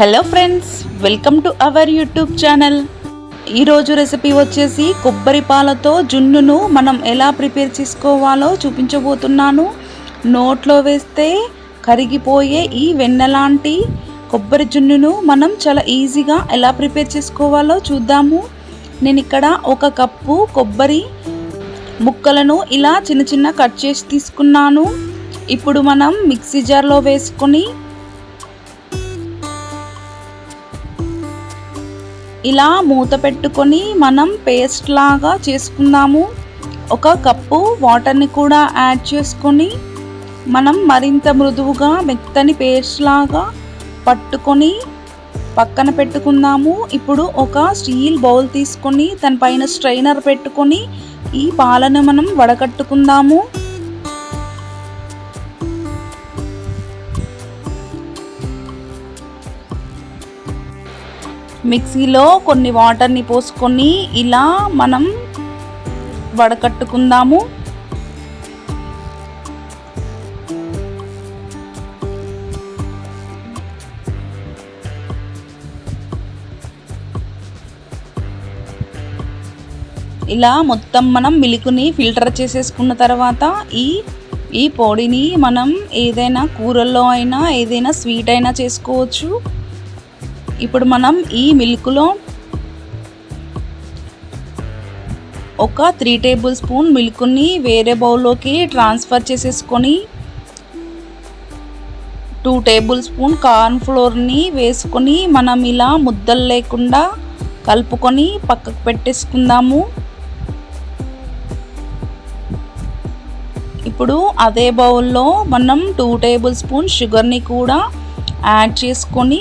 Hello friends welcome to our YouTube channel ఈరోజు recipe వచ్చేసి కొబ్బరి పాలతో జున్నును మనం ఎలా ప్రిపేర్ చేసుకోవాలో చూపించబోతున్నాను. నోట్లో వేస్తే కరిగిపోయే ఈ వెన్నలాంటి కొబ్బరి జున్నును మనం చాలా ఈజీగా ఎలా ప్రిపేర్ చేసుకోవాలో చూద్దాము. నేను ఇక్కడ ఒక కప్పు కొబ్బరి ముక్కలను ఇలా చిన్న చిన్న కట్ చేసి తీసుకున్నాను. ఇప్పుడు మనం మిక్సీ జార్లో వేసుకొని ఇలా మూత పెట్టుకొని మనం పేస్ట్ లాగా చేసుకుందాము. ఒక కప్పు వాటర్ని కూడా యాడ్ చేసుకొని మనం మరింత మృదువుగా మెత్తని పేస్ట్ లాగా పట్టుకొని పక్కన పెట్టుకుందాము. ఇప్పుడు ఒక స్టీల్ బౌల్ తీసుకొని దానిపైన స్ట్రైనర్ పెట్టుకొని ఈ పాలను మనం వడకట్టుకుందాము. మిక్సీలో కొన్ని వాటర్ని పోసుకొని ఇలా మనం వడకట్టుకుందాము. ఇలా మొత్తం మనం మిల్క్ని ఫిల్టర్ చేసేసుకున్న తర్వాత ఈ ఈ పొడిని మనం ఏదైనా కూరల్లో అయినా ఏదైనా స్వీట్ అయినా చేసుకోవచ్చు. ఇప్పుడు మనం ఈ మిల్క్లో ఒక త్రీ టేబుల్ స్పూన్ మిల్క్ని వేరే బౌల్లోకి ట్రాన్స్ఫర్ చేసేసుకొని టూ టేబుల్ స్పూన్ కార్న్ ఫ్లోర్ని వేసుకొని మనం ఇలా ముద్దలు లేకుండా కలుపుకొని పక్కకు పెట్టేసుకుందాము. ఇప్పుడు అదే బౌల్లో మనం టూ టేబుల్ స్పూన్ షుగర్ని కూడా యాడ్ చేసుకొని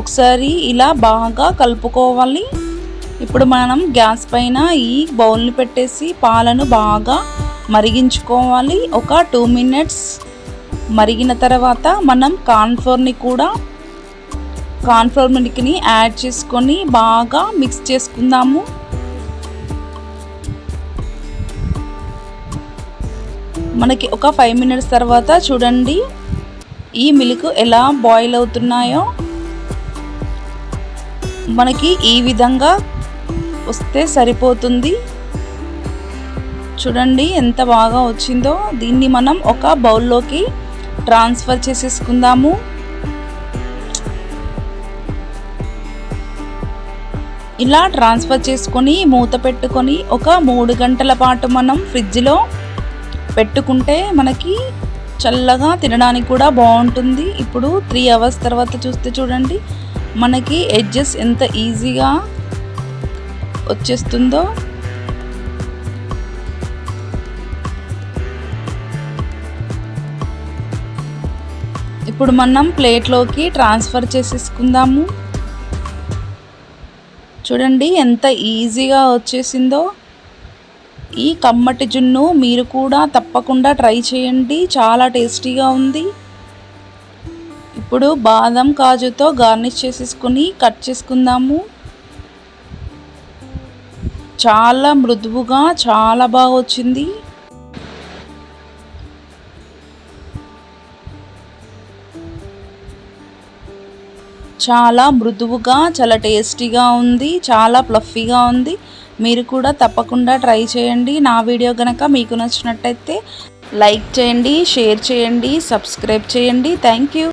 ఒకసారి ఇలా బాగా కలుపుకోవాలి. ఇప్పుడు మనం గ్యాస్ పైన ఈ బౌల్ని పెట్టేసి పాలను బాగా మరిగించుకోవాలి. ఒక టూ మినిట్స్ మరిగిన తర్వాత మనం కార్న్ఫ్లోర్ని కూడా కార్న్ఫ్లోర్ మిల్క్ని యాడ్ చేసుకొని బాగా మిక్స్ చేసుకుందాము. మనకి ఒక ఫైవ్ మినిట్స్ తర్వాత చూడండి ఈ మిల్క్ ఎలా బాయిల్ అవుతున్నాయో. మనకి ఈ విధంగా వస్తే సరిపోతుంది. చూడండి ఎంత బాగా వచ్చిందో. దీన్ని మనం ఒక బౌల్లోకి ట్రాన్స్ఫర్ చేసేసుకుందాము. ఇలా ట్రాన్స్ఫర్ చేసుకొని మూత పెట్టుకొని ఒక మూడు గంటల పాటు మనం ఫ్రిడ్జ్లో పెట్టుకుంటే మనకి చల్లగా తినడానికి కూడా బాగుంటుంది. ఇప్పుడు త్రీ అవర్స్ తర్వాత చూస్తే చూడండి మనకి ఎడ్జెస్ ఎంత ఈజీగా వచ్చేస్తుందో ఇప్పుడు మనం ప్లేట్లోకి ట్రాన్స్ఫర్ చేసేసుకుందాము. చూడండి ఎంత ఈజీగా వచ్చేసిందో. ఈ కమ్మటి జున్ను మీరు కూడా తప్పకుండా ట్రై చేయండి. చాలా టేస్టీగా ఉంది. ఇప్పుడు బాదం కాజుతో గార్నిష్ చేసేసుకుని కట్ చేసుకుందాము. చాలా మృదువుగా చాలా బాగా వచ్చింది. చాలా మృదువుగా చాలా టేస్టీగా ఉంది చాలా ప్లఫీగా ఉంది. మీరు కూడా తప్పకుండా ట్రై చేయండి. నా వీడియో కనుక మీకు నచ్చినట్టయితే లైక్ చేయండి షేర్ చేయండి సబ్స్క్రైబ్ చేయండి. Thank you.